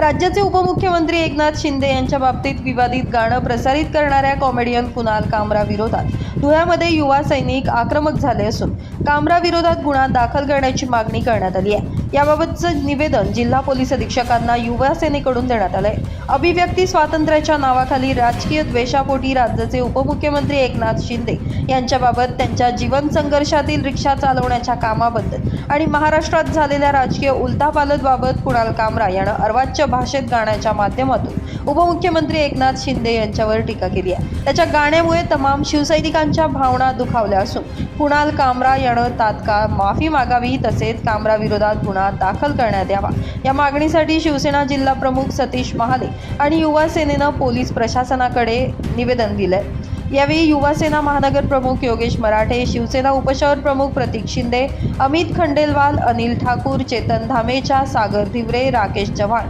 राज्याचे उपमुख्यमंत्री एकनाथ शिंदे यांच्या बाबतीत विवादित गाणं प्रसारित करणाऱ्या कॉमेडियन कुणाल कामरा विरोधात. धुळ्यामध्ये युवा सैनिक आक्रमक झाले असून कामरा विरोधात गुन्हा दाखल करण्याची मागणी करण्यात आली आहे. याबाबतचं निवेदन जिल्हा पोलीस अधीक्षकांना युवा सेनेकडून देण्यात आलं आहे अभिव्यक्ती स्वातंत्र्याच्या नावाखाली राजकीय द्वेषापोटी राज्याचे उपमुख्यमंत्री एकनाथ शिंदे यांच्याबाबत त्यांच्या जीवन संघर्षातील रिक्षा चालवण्याच्या कामाबद्दल आणि महाराष्ट्रात झालेल्या राजकीय उलथापालथबाबत कुणाल कामरा यानं अर्वाच्य भाषेत गाण्याच्या माध्यमातून उपमुख्यमंत्री एकनाथ शिंदे यांच्यावर टीका केली आहे. त्याच्या गाण्यामुळे तमाम शिवसैनिकांच्या भावना दुखावल्या असून कुणाल कामरा यानं तात्काळ माफी मागावी तसेच कामरा विरोधात गुन्हा दाखल करण्यात यावा. या मागणीसाठी शिवसेना जिल्हा प्रमुख सतीश महाले आणि युवा सेनेनं पोलीस प्रशासनाकडे निवेदन दिलंय. यावेळी युवासेना महानगर प्रमुख योगेश मराठे शिवसेना उपशहर प्रमुख प्रतीक शिंदे अमित खंडेलवाल अनिल ठाकूर चेतन धामेचा सागर धिवरे राकेश चव्हाण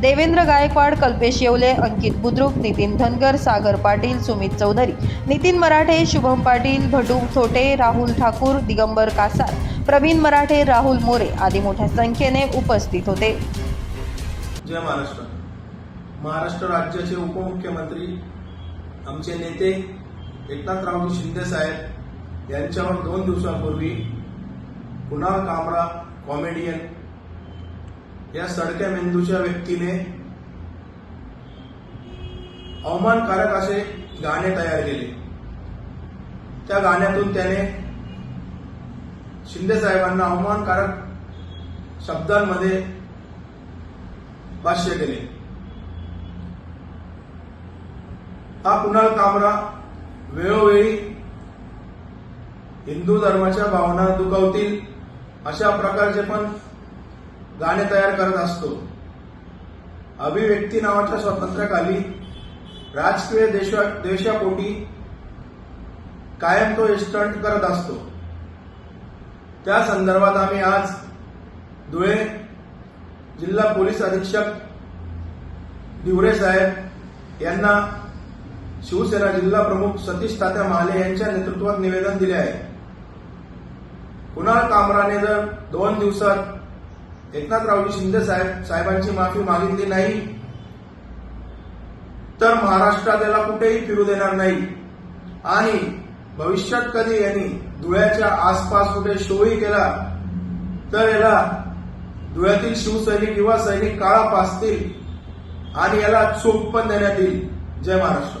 देवेंद्र गायकवाड कल्पेश येवले अंकित बुद्रुक नितीन धनगर सागर पाटील सुमित चौधरी नितीन मराठे शुभम पाटील भटू छोटे राहुल ठाकूर दिगंबर कासार प्रवीण मराठे राहुल मोरे आदी मोठ्या संख्येने उपस्थित होते. जय महाराष्ट्र. महाराष्ट्र राज्याचे उपमुख्यमंत्री आमचे नेते एकनाथरावजी शिंदे साहेब यांच्यावर दोन दिवसापूर्वी कुणाल कामरा कॉमेडियन या सडक्या मेंदूच्या व्यक्तीने अवमानकारक असे गाणे तयार केले. त्या गाण्यातून त्याने शिंदे साहेबांना अवमानकारक शब्दांमध्ये भाष्य केले. हा कुणाल कामरा वेळोवेळी हिंदू धर्माच्या भावना दुखावतील अशा प्रकारचे पण गाणे तयार करत असतो. अभिव्यक्ती नावाच्या स्वातंत्र्याखाली राजकीय देशा देशापोटी कायम तो स्टंट करत असतो. त्या संदर्भात आम्ही आज धुळे जिल्हा पोलीस अधीक्षक दिवरे साहेब यांना शिवसेना जिल्हा प्रमुख सतीश तात्या महाले यांच्या नेतृत्वात निवेदन दिले आहे. कुणाल कामराने जर दोन दिवसात एकनाथरावजी शिंदे साहेब साहेबांची माफी मागितली नाही तर महाराष्ट्रात याला कुठेही फिरू देणार नाही. आणि भविष्यात कधी यांनी धुळ्याच्या आसपास कुठे शोही केला तर याला धुळ्यातील शिवसैनिक युवा सैनिक काळा पासतील आणि याला चोख पण देण्यात येईल. जय महाराष्ट्र.